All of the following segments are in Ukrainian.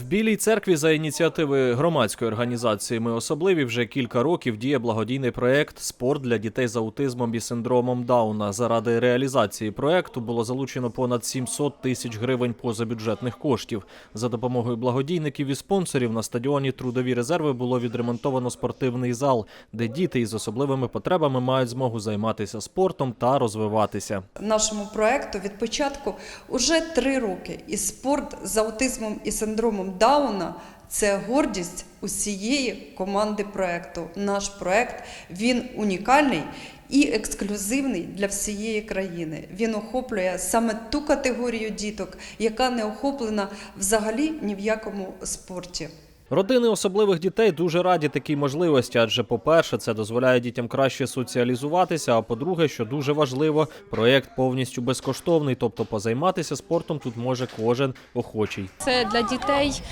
В Білій церкві за ініціативи громадської організації Ми особливі вже кілька років діє благодійний проєкт Спорт для дітей з аутизмом і синдромом Дауна. Заради реалізації проєкту було залучено понад 700 тисяч гривень позабюджетних коштів. За допомогою благодійників і спонсорів на стадіоні Трудові резерви було відремонтовано спортивний зал, де діти із особливими потребами мають змогу займатися спортом та розвиватися. нашому проекту від початку уже три роки. І спорт з аутизмом і синдромом Дауна це гордість усієї команди проекту. Наш проект він унікальний. І ексклюзивний для всієї країни. Він охоплює саме ту категорію діток, яка не охоплена взагалі ні в якому спорті. Родини особливих дітей дуже раді такій можливості, адже, по-перше, це дозволяє дітям краще соціалізуватися. А по-друге, що дуже важливо, проєкт повністю безкоштовний, тобто позайматися спортом тут може кожен охочий. Це для дітей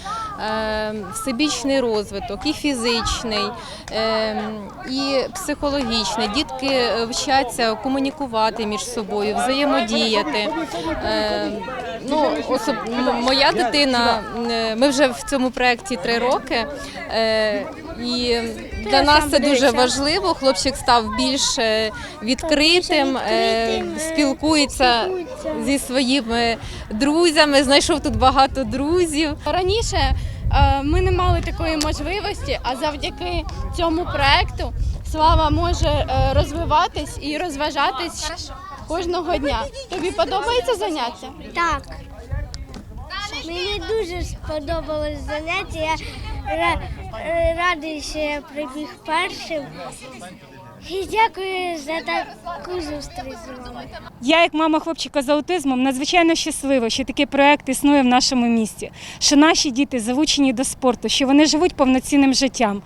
е, всебічний розвиток, і фізичний, е, і психологічний. Дітки вчаться комунікувати між собою, взаємодіяти. Е, ну, особ... моя дитина, е, ми вже в цьому проєкті три роки. Е, і для нас це дуже важливо. Хлопчик став більш е, відкритим, спілкується зі своїми друзями. Знайшов тут багато друзів. Раніше ми не мали такої можливості, а завдяки цьому проекту Слава може розвиватись і розважатись кожного дня. Тобі подобається заняття? Так. Мені дуже сподобалось заняття. Я радий, що я прибіг першим. І дякую за таку зустріч з вами. Я, як мама хлопчика з аутизмом, надзвичайно щаслива, що такий проект існує в нашому місті, що наші діти залучені до спорту, що вони живуть повноцінним життям.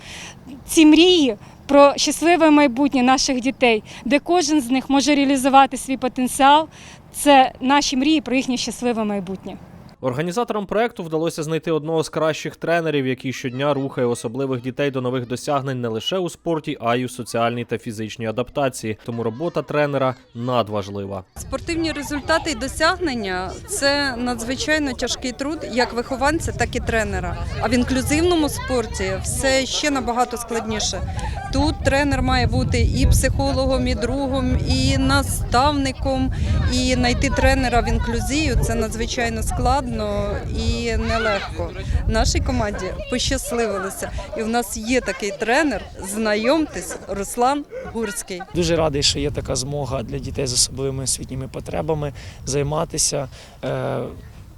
Ці мрії про щасливе майбутнє наших дітей, де кожен з них може реалізувати свій потенціал, це наші мрії про їхнє щасливе майбутнє. Організаторам проекту вдалося знайти одного з кращих тренерів, який щодня рухає особливих дітей до нових досягнень не лише у спорті, а й у соціальній та фізичній адаптації. Тому робота тренера надважлива. Спортивні результати і досягнення це надзвичайно тяжкий труд як вихованця, так і тренера. А в інклюзивному спорті все ще набагато складніше. Тут тренер має бути і психологом, і другом, і наставником. І знайти тренера в інклюзію це надзвичайно складно і нелегко. Нашій команді пощасливилося, і в нас є такий тренер. Знайомтесь, Руслан Гурський. Дуже радий, що є така змога для дітей з особливими освітніми потребами займатися.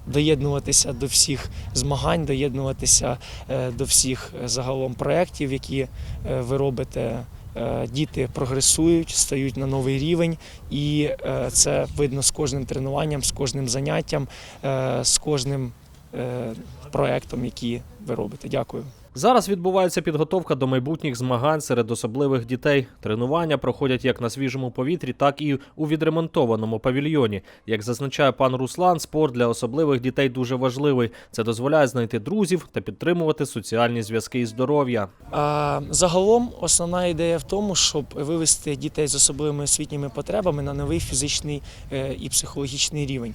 Доєднуватися до всіх змагань, доєднуватися е, до всіх загалом проєктів, які е, ви робите. Е, Діти прогресують, стають на новий рівень, і це видно з кожним тренуванням, з кожним заняттям, з кожним проектом, який ви робите. Дякую. Зараз відбувається підготовка до майбутніх змагань серед особливих дітей. Тренування проходять як на свіжому повітрі, так і у відремонтованому павільйоні. Як зазначає пан Руслан, спорт для особливих дітей дуже важливий. Це дозволяє знайти друзів та підтримувати соціальні зв'язки і здоров'я. Загалом основна ідея в тому, щоб вивести дітей з особливими освітніми потребами на новий фізичний е, і психологічний рівень.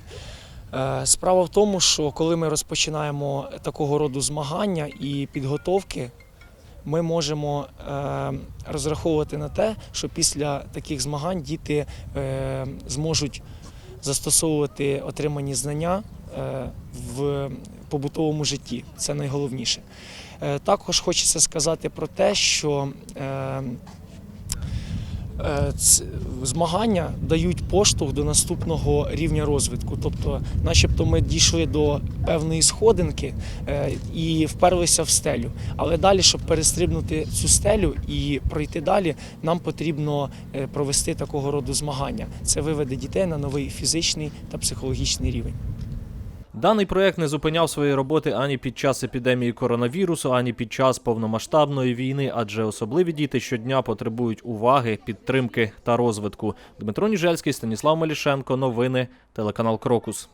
Е, Справа в тому, що коли ми розпочинаємо такого роду змагання і підготовки, ми можемо е, розраховувати на те, що після таких змагань діти е, зможуть застосовувати отримані знання в побутовому житті. Це найголовніше. Також хочеться сказати про те, що змагання дають поштовх до наступного рівня розвитку. Тобто, начебто, ми дійшли до певної сходинки е, і вперлися в стелю. Але далі, щоб перестрибнути цю стелю і пройти далі, нам потрібно е, провести такого роду змагання. Це виведе дітей на новий фізичний та психологічний рівень. Даний проект не зупиняв свої роботи ані під час епідемії коронавірусу, ані під час повномасштабної війни, адже особливі діти щодня потребують уваги, підтримки та розвитку. Дмитро Ніжельський, Станіслав Малішенко. Новини, телеканал Крокус.